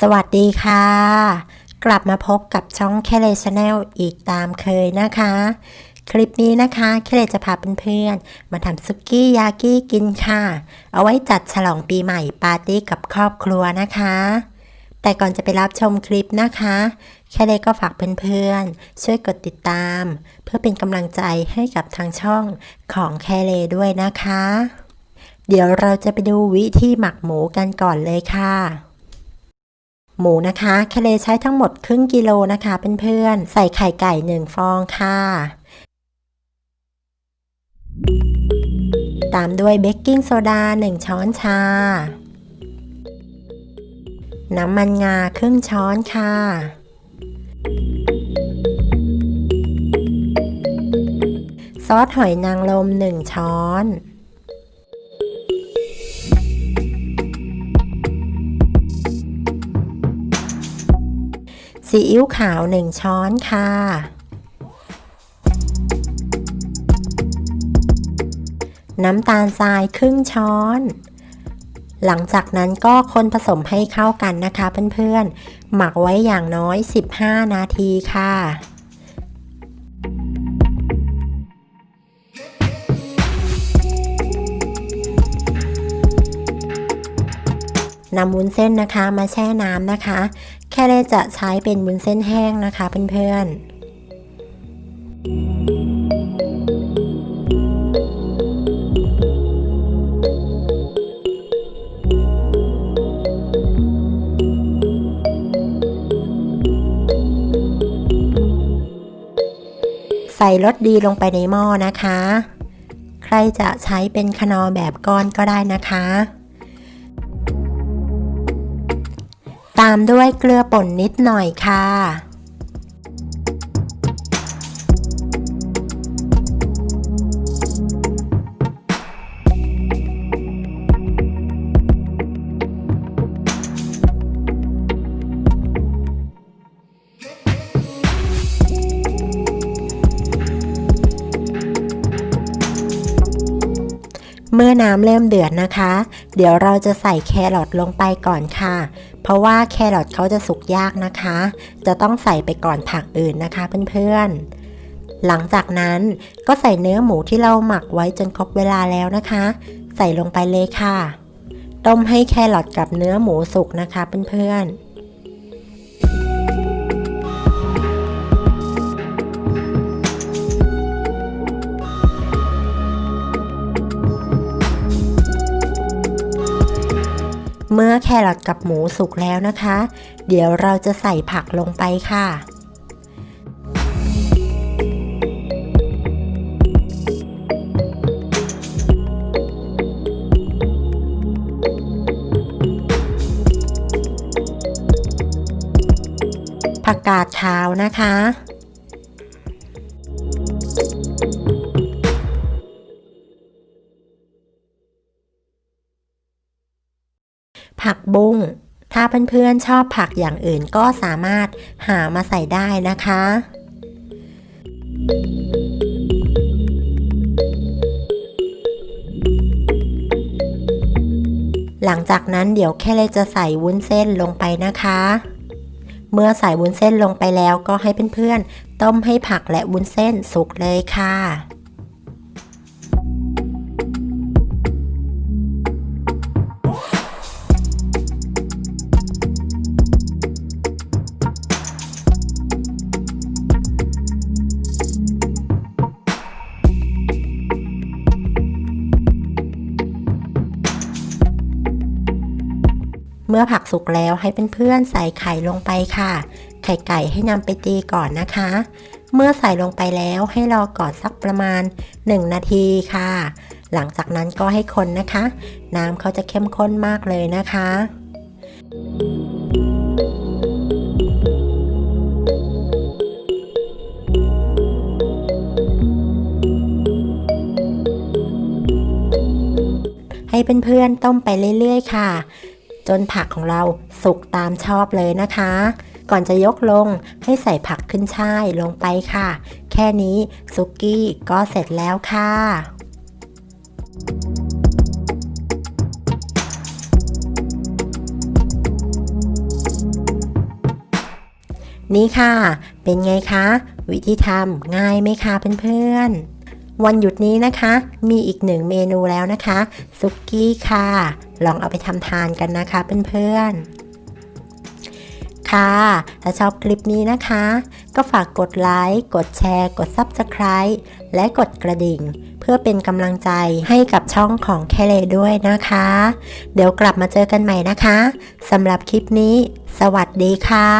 สวัสดีค่ะ กลับมาพบกับช่องแคเลชแนลอีกตามเคยนะคะ คลิปนี้นะคะแคเลจะพาเพื่อนๆมาทำซุกี้ยากิกินค่ะ เอาไว้จัดฉลองปีใหม่ปาร์ตี้กับครอบครัวนะคะ แต่ก่อนจะไปรับชมคลิปนะคะ แค่เลก็ฝากเพื่อนๆ ช่วยกดติดตาม เพื่อเป็นกำลังใจให้กับทางช่องของแคเลด้วยนะคะ เดี๋ยวเราจะไปดูวิธีหมักหมูกันก่อนเลยค่ะ หมูนะคะแคเลใช้ทั้งหมดครึ่งกิโลนะคะเพื่อนๆใส่ไข่ไก่หนึ่งฟองค่ะ ตามด้วยเบกกิ้งโซดา 1 ช้อนชา น้ำมันงาครึ่งช้อนค่ะ ซอสหอยนางรม1 ช้อน ซีอิ๊วขาว 1 ช้อนค่ะ น้ำตาลทรายครึ่งช้อน หลังจากนั้นก็คนผสมให้เข้ากันนะคะเพื่อนๆ หมักไว้อย่างน้อย 15 นาทีค่ะ นำวุ้นเส้นนะคะมาแช่น้ำนะคะ แค่เลยจะใช้เป็นวุ้นเส้นแห้งนะคะเพื่อนๆใส่รสดีลงไปในหม้อนะคะ ใครจะใช้เป็นคนอแบบก้อนก็ได้นะคะามด้วยเกลือป่นนิดหน่อยค่ะ เมื่อน้ำเริ่มเดือดนะคะ เดี๋ยวเราจะใส่แครอทลงไปก่อนค่ะ เพราะว่าแครอทเขาจะสุกยากนะคะ จะต้องใส่ไปก่อนผักอื่นนะคะเพื่อนๆ หลังจากนั้นก็ใส่เนื้อหมูที่เราหมักไว้จนครบเวลาแล้วนะคะ ใส่ลงไปเลยค่ะ ต้มให้แครอทกับเนื้อหมูสุกนะคะเพื่อนๆ เมื่อแครอทกับหมูสุกแล้วนะคะ เดี๋ยวเราจะใส่ผักลงไปค่ะผักกาดขาวนะคะ ผักบุ้ง ถ้าเพื่อนๆชอบผักอย่างอื่นก็สามารถหามาใส่ได้นะคะ หลังจากนั้นเดี๋ยวแค่เลยจะใส่วุ้นเส้นลงไปนะคะ เมื่อใส่วุ้นเส้นลงไปแล้วก็ให้เพื่อนๆต้มให้ผักและวุ้นเส้นสุกเลยค่ะ มื่อผักสุกแล้วให้เพื่อนๆใส่ไข่ลงไปค่ะ ไข่ไก่ให้นำไปตีก่อนนะคะ เมื่อใส่ลงไปแล้วให้รอก่อนสักประมาณ 1 นาทีค่ะ หลังจากนั้นก็ให้คนนะคะ น้ำเขาจะเข้มข้นมากเลยนะคะให้เพื่อนๆต้มไปเรื่อยๆ ค่ะ จนผักของเราสุกตามชอบเลยนะคะ ก่อนจะยกลงให้ใส่ผักขึ้นช่ายลงไปค่ะ แค่นี้ซุกี้ก็เสร็จแล้วค่ะนี่ค่ะ เป็นไงคะ วิธีทำง่ายไหมคะเพื่อนๆ วันหยุดนี้นะคะ มีอีกหนึ่งเมนูแล้วนะคะซุกี้ค่ะ ลองเอาไปทำทานกันนะคะเพื่อนๆ ค่ะ ถ้าชอบคลิปนี้นะคะ ก็ฝากกดไลค์ กดแชร์ กด Subscribe และกดกระดิ่ง เพื่อเป็นกำลังใจให้กับช่องของแคเลด้วยนะคะ เดี๋ยวกลับมาเจอกันใหม่นะคะสำหรับคลิปนี้ สวัสดีค่ะ